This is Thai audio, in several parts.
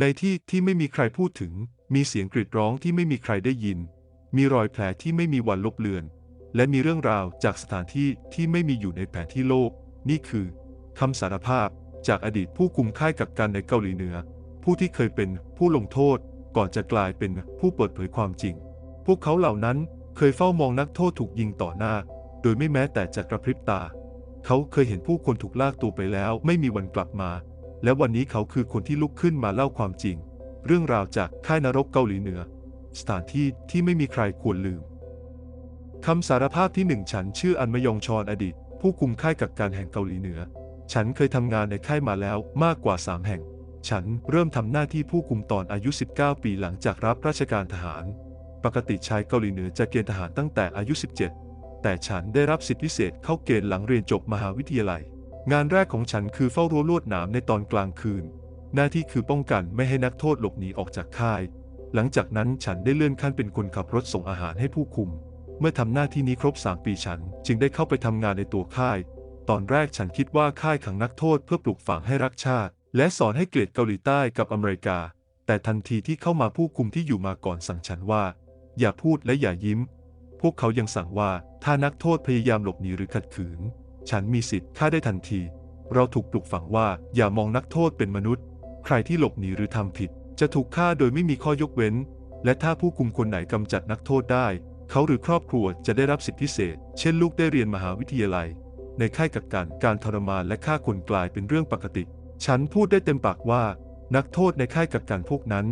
ในที่ที่ไม่มีใครพูดถึง มีเสียงกรีดร้องที่ไม่มีใครได้ยิน มีรอยแผลที่ไม่มีวันลบเลือน และมีเรื่องราวจากสถานที่ที่ไม่มีอยู่ในแผนที่โลก นี่คือคำสารภาพจากอดีตผู้คุมค่ายกักกันในเกาหลีเหนือ ผู้ที่เคยเป็นผู้ลงโทษก่อนจะกลายเป็นผู้เปิดเผยความจริง พวกเขาเหล่านั้นเคยเฝ้ามองนักโทษถูกยิงต่อหน้า โดยไม่แม้แต่จะกระพริบตา เขาเคยเห็นผู้คนถูกลากตัวไปแล้วไม่มีวันกลับมา และวันนี้เขาคือคนที่ลุกขึ้นมาเล่าความจริง เรื่องราวจากค่ายนรกเกาหลีเหนือ สถานที่ที่ไม่มีใครควรลืมคำสารภาพที่หนึ่งฉันชื่ออันมยองชอนอดีต ผู้คุมค่ายกักกันแห่งเกาหลีเหนือ ฉันเคยทำงานในค่ายมาแล้วมากกว่า 3 แห่ง ฉันเริ่มทำหน้าที่ผู้คุมตอนอายุ 19 ปีหลังจากรับราชการทหาร ปกติชายเกาหลีเหนือจะเกณฑ์ทหารตั้งแต่อายุ 17 แต่ฉันได้รับสิทธิพิเศษเข้าเกณฑ์หลังเรียนจบมหาวิทยาลัย งานแรกของฉันคือเฝ้ารั้วลวดหนามในตอนกลางคืน หน้าที่คือป้องกันไม่ให้นักโทษหลบหนีออกจากค่าย หลังจากนั้นฉันได้เลื่อนขั้นเป็นคนขับรถส่งอาหารให้ผู้คุม เมื่อทำหน้าที่นี้ครบ3ปีฉัน จึงได้เข้าไปทำงานในตัวค่าย ตอนแรกฉันคิดว่าค่ายขังนักโทษเพื่อปลูกฝังให้รักชาติ และสอนให้เกลียดเกาหลีใต้กับอเมริกา แต่ทันทีที่เข้ามาผู้คุมที่อยู่มาก่อนสั่งฉันว่า อย่าพูดและอย่ายิ้ม พวกเขายังสั่งว่าถ้านักโทษพยายามหลบหนีหรือขัดขืน ฉันมีสิทธิ์ฆ่าได้ทันที เราถูกปลุกฝังว่าอย่ามองนักโทษเป็นมนุษย์ ใครที่หลบหนีหรือทำผิด จะถูกฆ่าโดยไม่มีข้อยกเว้น และถ้าผู้คุมคนไหนกำจัดนักโทษได้ เขาหรือครอบครัวจะได้รับสิทธิพิเศษ เช่นลูกได้เรียนมหาวิทยาลัย ในค่ายกักกันการทรมานและฆ่าคนกลายเป็นเรื่องปกติ ฉันพูดได้เต็มปากว่า นักโทษในค่ายกักกันพวกนั้น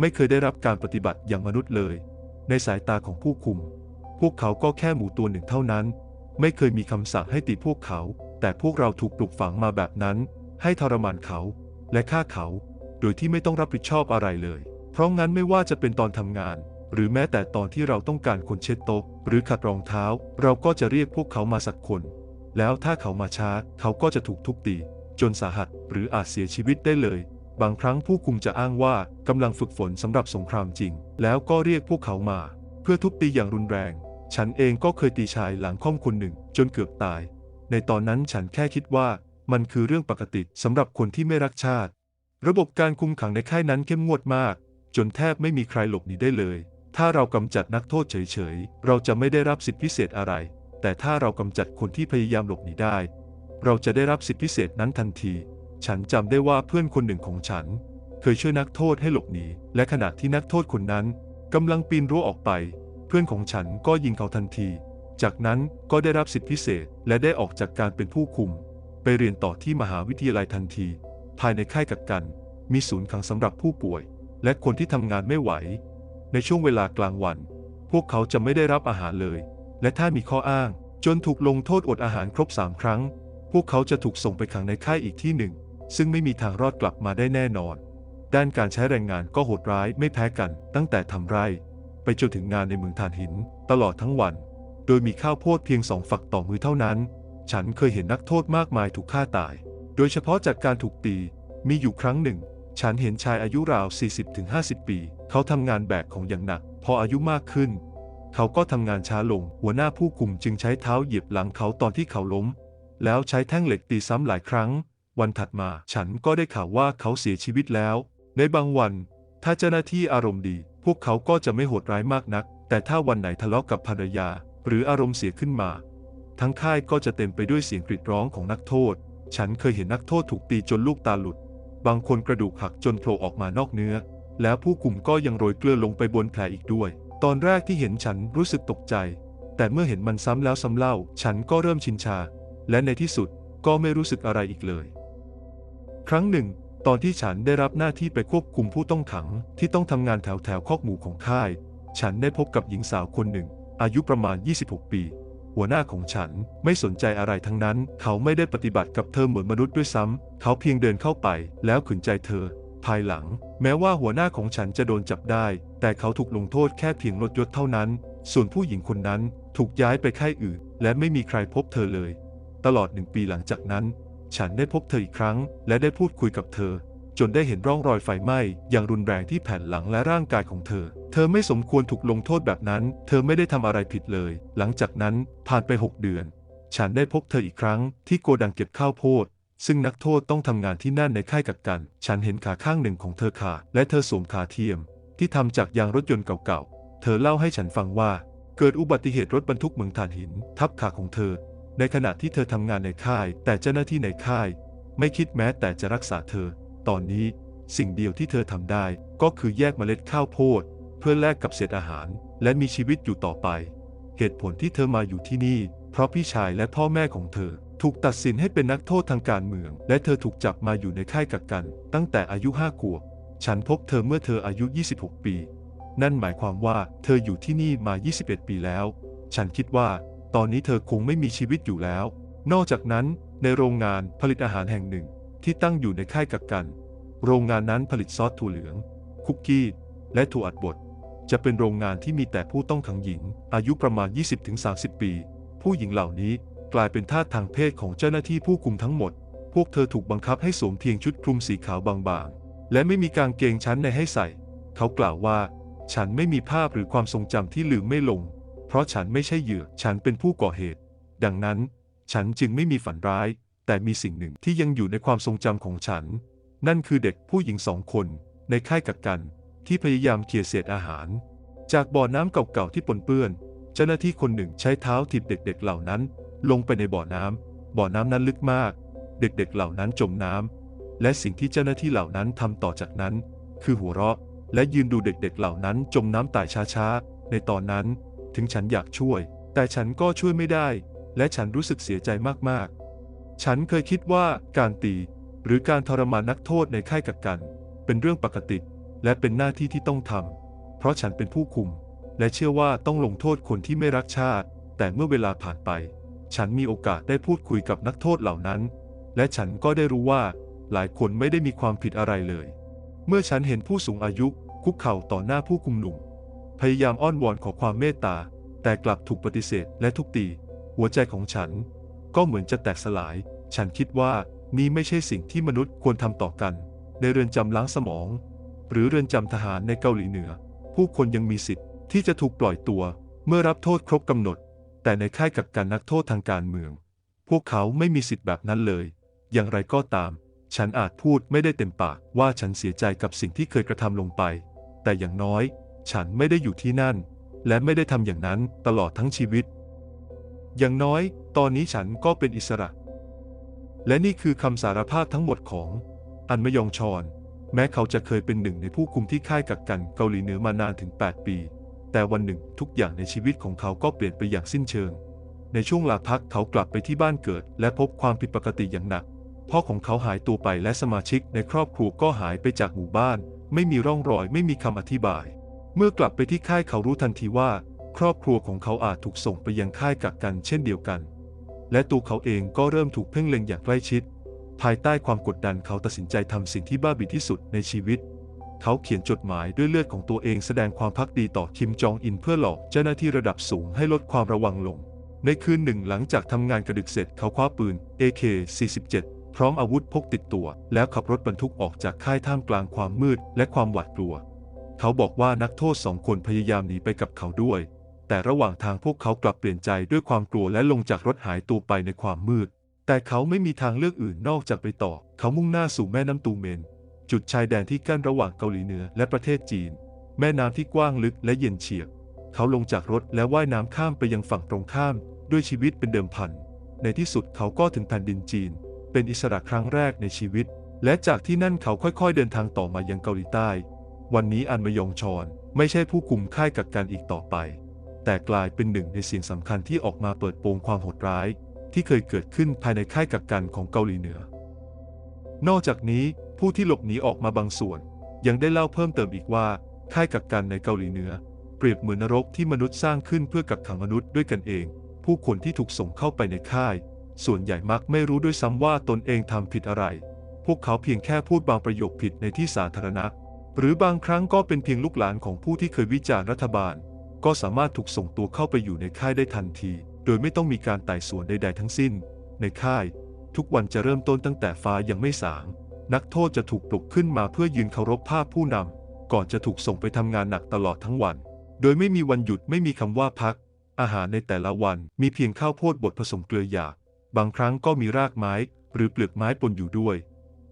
ไม่เคยได้รับการปฏิบัติอย่างมนุษย์เลย ในสายตาของผู้คุม พวกเขาก็แค่หมูตัวหนึ่งเท่านั้น ไม่เคยมีคำสั่งให้ตีพวกเขา แต่พวกเราถูกปลูกฝังมาแบบนั้น ให้ทรมานเขา และฆ่าเขา โดยที่ไม่ต้องรับผิดชอบอะไรเลย เพราะงั้นไม่ว่าจะเป็นตอนทำงาน หรือแม้แต่ตอนที่เราต้องการคนเช็ดโต๊ะหรือขัดรองเท้า เราก็จะเรียกพวกเขามาสักคน แล้วถ้าเขามาช้า เขาก็จะถูกทุบตี จนสาหัสหรืออาจเสียชีวิตได้เลยบางครั้งผู้คุมจะอ้างว่ากำลังฝึกฝนสำหรับสงครามจริง แล้วก็เรียกพวกเขามา เพื่อทุบตีอย่างรุนแรง ฉันเองก็เคยตีชายหลังค่อมคนหนึ่งจนเกือบตาย ในตอนนั้นฉันแค่คิดว่ามันคือเรื่องปกติสำหรับคนที่ไม่รักชาติ ระบบการคุมขังในค่ายนั้นเข้มงวดมาก จนแทบไม่มีใครหลบหนีได้เลย ถ้าเรากำจัดนักโทษเฉยๆ เราจะไม่ได้รับสิทธิพิเศษอะไร แต่ถ้าเรากำจัดคนที่พยายามหลบหนีได้ เราจะได้รับสิทธิพิเศษนั้นทันที ฉันจำได้ว่าเพื่อนคนหนึ่งของฉัน เคยช่วยนักโทษให้หลบหนีและขณะที่นักโทษคนนั้นกำลังปีนรั้วออกไป เพื่อนของฉันก็ยิงเขาทันที จากนั้นก็ได้รับสิทธิพิเศษและได้ออกจากการเป็นผู้คุม ไปเรียนต่อที่มหาวิทยาลัยทันที ภายในค่ายกักกัน มีศูนย์ขังสำหรับผู้ป่วย และคนที่ทำงานไม่ไหว ในช่วงเวลากลางวัน พวกเขาจะไม่ได้รับอาหารเลย และถ้ามีข้ออ้าง จนถูกลงโทษอดอาหารครบสามครั้ง พวกเขาจะถูกส่งไปขังในค่ายอีกที่หนึ่ง ซึ่งไม่มีทางรอดกลับมาได้แน่นอน ด้านการใช้แรงงานก็โหดร้ายไม่แพ้กันตั้งแต่ทำไร่ ไปจนถึงงานในเมืองถ่านหิน ตลอดทั้งวัน โดยมีข้าวโพดเพียงสองฝักต่อมือเท่านั้น ฉันเคยเห็นนักโทษมากมายถูกฆ่าตาย โดยเฉพาะจากการถูกตี มีอยู่ครั้งหนึ่ง ฉันเห็นชายอายุราว 40-50 ปี เขาทำงานแบกของอย่างหนัก พออายุมากขึ้น เขาก็ทำงานช้าลง หัวหน้าผู้คุมจึงใช้เท้าเหยียบหลังเขาตอนที่เขาล้ม แล้วใช้แท่งเหล็กตีซ้ำหลายครั้ง วันถัดมาฉันก็ได้ข่าวว่าเขาเสียชีวิตแล้ว ในบางวัน ถ้าเจ้าหน้าที่อารมณ์ดี พวกเขาก็จะไม่โหดร้ายมากนัก แต่ถ้าวันไหนทะเลาะกับภรรยา หรืออารมณ์เสียขึ้นมา ทั้งค่ายก็จะเต็มไปด้วยเสียงกรีดร้องของนักโทษ ฉันเคยเห็นนักโทษถูกตีจนลูกตาหลุด บางคนกระดูกหักจนโผล่ออกมานอกเนื้อ แล้วผู้คุมก็ยังโรยเกลือลงไปบนแผลอีกด้วย ตอนแรกที่เห็นฉันรู้สึกตกใจ แต่เมื่อเห็นมันซ้ำแล้วซ้ำเล่า ฉันก็เริ่มชินชา และในที่สุดก็ไม่รู้สึกอะไรอีกเลย ครั้งหนึ่ง ตอนที่ฉันได้รับหน้าที่ไปควบคุมผู้ต้องขังที่ต้องทำงานแถวแถวคอกหมูของค่าย ฉันได้พบกับหญิงสาวคนหนึ่ง อายุประมาณ 26 ปี หัวหน้าของฉันไม่สนใจอะไรทั้งนั้น เขาไม่ได้ปฏิบัติกับเธอเหมือนมนุษย์ด้วยซ้ำ เขาเพียงเดินเข้าไปแล้วขืนใจเธอ ภายหลัง แม้ว่าหัวหน้าของฉันจะโดนจับได้ แต่เขาถูกลงโทษแค่เพียงลดยศเท่านั้น ส่วนผู้หญิงคนนั้นถูกย้ายไปค่ายอื่น และไม่มีใครพบเธอเลย ตลอดหนึ่งปีหลังจากนั้น ฉันได้พบเธออีกครั้ง และได้พูดคุยกับเธอ จนได้เห็นร่องรอยไฟไหม้อย่างรุนแรงที่แผ่นหลังและร่างกายของเธอ เธอไม่สมควรถูกลงโทษแบบนั้น เธอไม่ได้ทำอะไรผิดเลย หลังจากนั้นผ่านไป 6 เดือน ฉันได้พบเธออีกครั้งที่โกดังเก็บข้าวโพดซึ่งนักโทษต้องทำงานที่นั่นในค่ายกักกัน ฉันเห็นขาข้างหนึ่งของเธอขาดและเธอสวมขาเทียม ที่ทำจากยางรถยนต์เก่าๆ เธอเล่าให้ฉันฟังว่า เกิดอุบัติเหตุรถบรรทุกเหมืองถ่านหิน ทับขาของเธอ ในขณะที่เธอทำงานในค่าย แต่เจ้าหน้าที่ในค่าย ไม่คิดแม้แต่จะรักษาเธอ ตอนนี้สิ่งเดียวที่เธอทำได้ ก็คือแยกเมล็ดข้าวโพด เพื่อแลกกับเศษอาหาร และมีชีวิตอยู่ต่อไป เหตุผลที่เธอมาอยู่ที่นี่ เพราะพี่ชายและพ่อแม่ของเธอ ถูกตัดสินให้เป็นนักโทษทางการเมือง และเธอถูกจับมาอยู่ในค่ายกักกัน ตั้งแต่อายุห้าขวบฉันพบเธอเมื่อเธออายุ 26 ปี นั่นหมายความว่าเธออยู่ที่นี่มา 21 ปีแล้ว ฉันคิดว่า ตอนนี้เธอคงไม่มีชีวิตอยู่แล้ว นอกจากนั้นในโรงงานผลิตอาหารแห่งหนึ่งที่ตั้งอยู่ในค่ายกักกัน โรงงานนั้นผลิตซอสถั่วเหลือง คุกกี้ และถั่วอัดบด จะเป็นโรงงานที่มีแต่ผู้ต้องขังหญิง อายุประมาณ 20-30 ปี ผู้หญิงเหล่านี้กลายเป็นทาสทางเพศของเจ้าหน้าที่ผู้คุมทั้งหมด พวกเธอถูกบังคับให้สวมเพียงชุดคลุมสีขาวบางๆ และไม่มีกางเกงชั้นในให้ใส่ เขากล่าวว่า ฉันไม่มีภาพหรือความทรงจำที่ลืมไม่ลง เพราะฉันไม่ใช่เหยื่อ ฉันเป็นผู้ก่อเหตุ ดังนั้น ฉันจึงไม่มีฝันร้าย แต่มีสิ่งหนึ่งที่ยังอยู่ในความทรงจำของฉัน นั่นคือเด็กผู้หญิงสองคน ในค่ายกักกันที่พยายามเขี่ยเศษอาหาร จากบ่อน้ำเก่าๆที่ปนเปื้อน เจ้าหน้าที่คนหนึ่งใช้เท้าถีบเด็กๆเหล่านั้น ลงไปในบ่อน้ำบ่อน้ำนั้นลึกมาก เด็กๆเหล่านั้นจมน้ำและสิ่งที่เจ้าหน้าที่เหล่านั้นทำต่อจากนั้น คือหัวเราะ และยืนดูเด็กๆเหล่านั้นจมน้ำตายช้าๆในตอนนั้น ถึงฉันอยากช่วย แต่ฉันก็ช่วยไม่ได้ และฉันรู้สึกเสียใจมากๆ ฉันเคยคิดว่าการตี หรือการทรมานนักโทษในค่ายกักกัน เป็นเรื่องปกติ และเป็นหน้าที่ที่ต้องทำเพราะฉันเป็นผู้คุม และเชื่อว่าต้องลงโทษคนที่ไม่รักชาติ แต่เมื่อเวลาผ่านไป ฉันมีโอกาสได้พูดคุยกับนักโทษเหล่านั้น และฉันก็ได้รู้ว่า หลายคนไม่ได้มีความผิดอะไรเลย เมื่อฉันเห็นผู้สูงอายุคุกเข่าต่อหน้าผู้คุมหนุ่ม พยายามอ้อนวอนขอความเมตตา แต่กลับถูกปฏิเสธและทุบตี หัวใจของฉัน ก็เหมือนจะแตกสลาย ฉันคิดว่านี่ไม่ใช่สิ่งที่มนุษย์ควรทำต่อกัน ในเรือนจำล้างสมอง หรือเรือนจำทหารในเกาหลีเหนือ ผู้คนยังมีสิทธิ์ที่จะถูกปล่อยตัว เมื่อรับโทษครบกำหนด แต่ในค่ายกักกันนักโทษทางการเมือง พวกเขาไม่มีสิทธิ์แบบนั้นเลย อย่างไรก็ตาม ฉันอาจพูดไม่ได้เต็มปากว่าฉันเสียใจกับสิ่งที่เคยกระทำลงไป แต่อย่างน้อย ฉันไม่ได้อยู่ที่นั่น และไม่ได้ทำอย่างนั้นตลอดทั้งชีวิต อย่างน้อย ตอนนี้ฉันก็เป็นอิสระ และนี่คือคำสารภาพทั้งหมดของอันมยองชอน แม้เขาจะเคยเป็นหนึ่งในผู้คุมที่ค่ายกักกันเกาหลีเหนือมานานถึง 8 ปี แต่วันหนึ่งทุกอย่างในชีวิตของเขาก็เปลี่ยนไปอย่างสิ้นเชิง ในช่วงลาพักเขากลับไปที่บ้านเกิด และพบความผิดปกติอย่างหนักพ่อของเขาหายตัวไปและสมาชิกในครอบครัวก็หายไปจากหมู่บ้าน ไม่มีร่องรอยไม่มีคำอธิบาย เมื่อกลับไปที่ค่ายเขารู้ทันทีว่า ครอบครัวของเขาอาจถูกส่งไปยังค่ายกักกันเช่นเดียวกัน และตัวเขาเองก็เริ่มถูกเพ่งเล็งอย่างใกล้ชิด ภายใต้ความกดดันเขาตัดสินใจทำสิ่งที่บ้าบิ่นที่สุดในชีวิต เขาเขียนจดหมายด้วยเลือดของตัวเองแสดงความพักดีต่อคิมจองอินเพื่อหลอกเจ้าหน้าที่ระดับสูงให้ลดความระวังลง ในคืนหนึ่งหลังจากทำงานกระดึกเสร็จเขาคว้าปืน AK-47 พร้อมอาวุธพกติดตัว แล้วขับรถบรรทุกออกจากค่ายท่ามกลางความมืดและความหวาดกลัว เขาบอกว่านักโทษสองคนพยายามหนีไปกับเขาด้วย แต่ระหว่างทางพวกเขากลับเปลี่ยนใจด้วยความกลัวและลงจากรถหายตัวไปในความมืด แต่เขาไม่มีทางเลือกอื่นนอกจากไปต่อ เขามุ่งหน้าสู่แม่น้ำตูเมน จุดชายแดนที่กั้นระหว่างเกาหลีเหนือและประเทศจีน แม่น้ำที่กว้างลึกและเย็นเฉียบ เขาลงจากรถและว่ายน้ำข้ามไปยังฝั่งตรงข้าม ด้วยชีวิตเป็นเดิมพัน ในที่สุดเขาก็ถึงแผ่นดินจีน เป็นอิสระครั้งแรกในชีวิต และจากที่นั่นเขาค่อยๆ เดินทางต่อมายังเกาหลีใต้ วันนี้อันมยองชอนไม่ใช่ผู้คุมค่ายกักกันอีกต่อไป แต่กลายเป็นหนึ่งในสิ่งสำคัญที่ออกมาเปิดโปงความโหดร้าย ที่เคยเกิดขึ้นภายในค่ายกักกันของเกาหลีเหนือ นอกจากนี้ผู้ที่หลบหนีออกมาบางส่วน ยังได้เล่าเพิ่มเติมอีกว่า ค่ายกักกันในเกาหลีเหนือ เปรียบเหมือนนรกที่มนุษย์สร้างขึ้นเพื่อกักขังมนุษย์ด้วยกันเอง ผู้คนที่ถูกส่งเข้าไปในค่าย ส่วนใหญ่มักไม่รู้ด้วยซ้ำว่าตนเองทำผิดอะไร พวกเขาเพียงแค่พูดบางประโยคผิดในที่สาธารณะ หรือบางครั้งก็เป็นเพียงลูกหลานของผู้ที่เคยวิจารณ์รัฐบาล ก็สามารถถูกส่งตัวเข้าไปอยู่ในค่ายได้ทันที โดยไม่ต้องมีการไต่สวนใด ๆ ทั้งสิ้น ในค่าย ทุกวันจะเริ่มต้นตั้งแต่ฟ้ายังไม่สาง นักโทษจะถูกปลุกขึ้นมาเพื่อยืนเคารพภาพผู้นำก่อนจะถูกส่งไปทำงานหนักตลอดทั้งวัน โดยไม่มีวันหยุดไม่มีคำว่าพัก อาหารในแต่ละวันมีเพียงข้าวโพดบดผสมเกลือหยาบบางครั้งก็มีรากไม้ หรือเปลือกไม้ปนอยู่ด้วย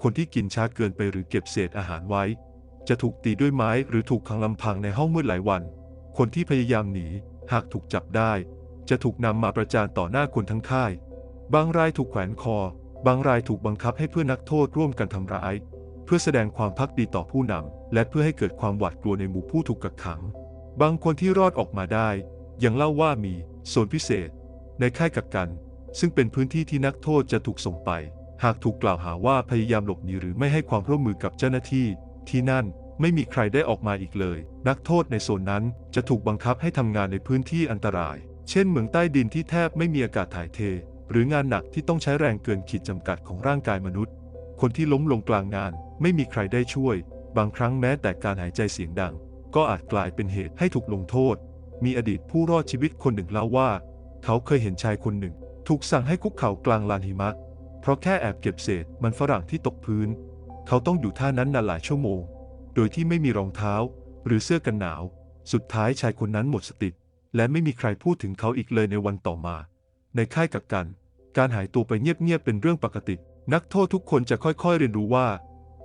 คนที่กินช้าเกินไปหรือเก็บเศษอาหารไว้ จะถูกตีด้วยไม้หรือถูกขังลำพังในห้องมืดหลายวัน คนที่พยายามหนีหากถูกจับได้ จะถูกนำมาประจานต่อหน้าคนทั้งค่าย บางรายถูกแขวนคอ บางรายถูกบังคับให้เพื่อนนักโทษร่วมกันทำร้าย เพื่อแสดงความพักดีต่อผู้นำและเพื่อให้เกิดความหวาดกลัวในหมู่ผู้ถูกกักขัง บางคนที่รอดออกมาได้ ยังเล่าว่ามีโซนพิเศษ ในค่ายกักกัน ซึ่งเป็นพื้นที่ที่นักโทษจะถูกส่งไป หากถูกกล่าวหาว่าพยายามหลบหนีหรือไม่ให้ความร่วมมือกับเจ้าหน้าที่ ที่นั่นไม่มีใครได้ออกมาอีกเลย นักโทษในโซนนั้นจะถูกบังคับให้ทำงานในพื้นที่อันตราย เช่นเหมืองใต้ดินที่แทบไม่มีอากาศถ่ายเท หรืองานหนักที่ต้องใช้แรงเกินขีดจำกัดของร่างกายมนุษย์ คนที่ล้มลงกลางงานไม่มีใครได้ช่วย บางครั้งแม้แต่การหายใจเสียงดัง ก็อาจกลายเป็นเหตุให้ถูกลงโทษ มีอดีตผู้รอดชีวิตคนหนึ่งเล่าว่า เขาเคยเห็นชายคนหนึ่ง ถูกสั่งให้คุกเข่ากลางลานหิมะเพราะแค่แอบเก็บเศษมันฝรั่งที่ตกพื้น เขาต้องอยู่ท่านั้นนานหลายชั่วโมง โดยที่ไม่มีรองเท้า หรือเสื้อกันหนาว สุดท้ายชายคนนั้นหมดสติ และไม่มีใครพูดถึงเขาอีกเลยในวันต่อมา ในค่ายกักกัน การหายตัวไปเงียบๆเป็นเรื่องปกติ นักโทษทุกคนจะค่อยๆเรียนรู้ว่า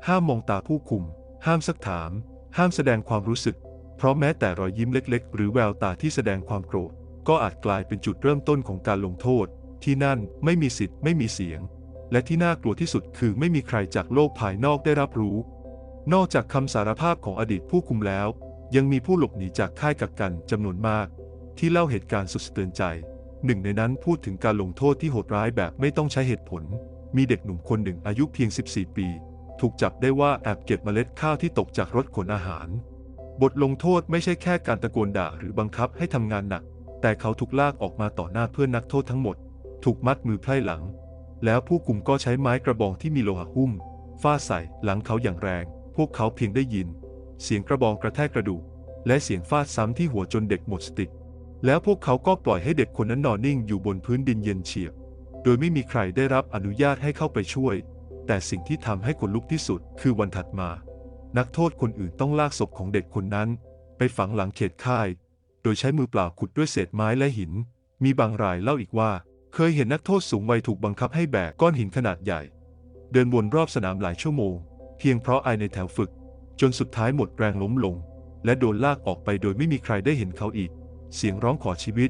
ห้ามมองตาผู้คุม ห้ามซักถาม ห้ามแสดงความรู้สึก เพราะแม้แต่รอยยิ้มเล็ก ๆ หรือแววตาที่แสดงความโกรธ ก็อาจกลายเป็นจุดเริ่มต้นของการลงโทษ ที่นั่นไม่มีสิทธิ์ไม่มีเสียง และที่น่ากลัวที่สุดคือไม่มีใครจากโลกภายนอกได้รับรู้ นอกจากคำสารภาพของอดีตผู้คุมแล้ว ยังมีผู้หลบหนีจากค่ายกักกันจำนวนมาก ที่เล่าเหตุการณ์สุดสะเตือนใจ หนึ่งในนั้นพูดถึงการลงโทษที่โหดร้ายแบบไม่ต้องใช้เหตุผล มีเด็กหนุ่มคนหนึ่งอายุเพียง 14 ปี ถูกจับได้ว่าแอบเก็บเมล็ดข้าวที่ตกจากรถขนอาหาร บทลงโทษไม่ใช่แค่การตะโกนด่าหรือบังคับให้ทำงานหนัก แต่เขาถูกลากออกมาต่อหน้าเพื่อนนักโทษทั้งหมด ถูกมัดมือไพร่หลัง แล้วผู้คุมก็ใช้ไม้กระบองที่มีโลหะหุ้มฟาดใส่หลังเขาอย่างแรง พวกเขาเพียงได้ยิน เสียงกระบองกระแทกกระดูก และเสียงฟาดซ้ำที่หัวจนเด็กหมดสติ แล้วพวกเขาก็ปล่อยให้เด็กคนนั้นนอนนิ่งอยู่บนพื้นดินเย็นเฉียบ โดยไม่มีใครได้รับอนุญาตให้เข้าไปช่วย แต่สิ่งที่ทำให้ขนลุกที่สุดคือวันถัดมา นักโทษคนอื่นต้องลากศพของเด็กคนนั้น ไปฝังหลังเขตค่าย โดยใช้มือเปล่าขุดด้วยเศษไม้และหิน มีบางรายเล่าอีกว่า เคยเห็นนักโทษสูงวัยถูกบังคับให้แบกก้อนหินขนาดใหญ่ เดินวนรอบสนามหลายชั่วโมง เพียงเพราะไอในแถวฝึก จนสุดท้ายหมดแรงล้มลง และโดนลากออกไปโดยไม่มีใครได้เห็นเขาอีก เสียงร้องขอชีวิต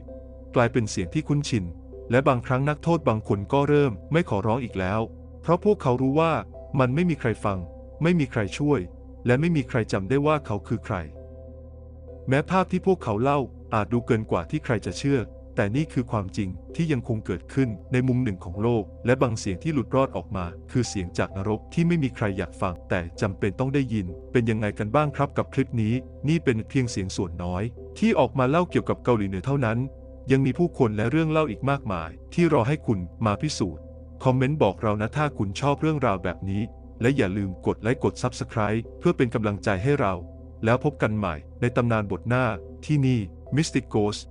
กลายเป็นเสียงที่คุ้นชิน และบางครั้งนักโทษบางคนก็เริ่มไม่ขอร้องอีกแล้ว เพราะพวกเขารู้ว่ามันไม่มีใครฟัง ไม่มีใครช่วย และไม่มีใครจำได้ว่าเขาคือใคร แม้ภาพที่พวกเขาเล่าอาจดูเกินกว่าที่ใครจะเชื่อ แต่นี่คือความจริงที่ยังคงเกิดขึ้นในมุมหนึ่งของโลก และบางเสียงที่หลุดรอดออกมา คือเสียงจากนรกที่ไม่มีใครอยากฟัง แต่จำเป็นต้องได้ยิน เป็นยังไงกันบ้างครับกับคลิปนี้ นี่เป็นเพียงเสียงส่วนน้อย ที่ออกมาเล่าเกี่ยวกับเกาหลีเหนือเท่านั้น ยังมีผู้คนและเรื่องเล่าอีกมากมาย ที่รอให้คุณมาพิสูจน์คอมเมนต์บอกเรานะถ้าคุณชอบเรื่องราวแบบนี้ และอย่าลืมกดไลค์กด Subscribe เพื่อเป็นกำลังใจให้เรา แล้วพบกันใหม่ในตำนานบทหน้าที่นี่ Mystic Ghost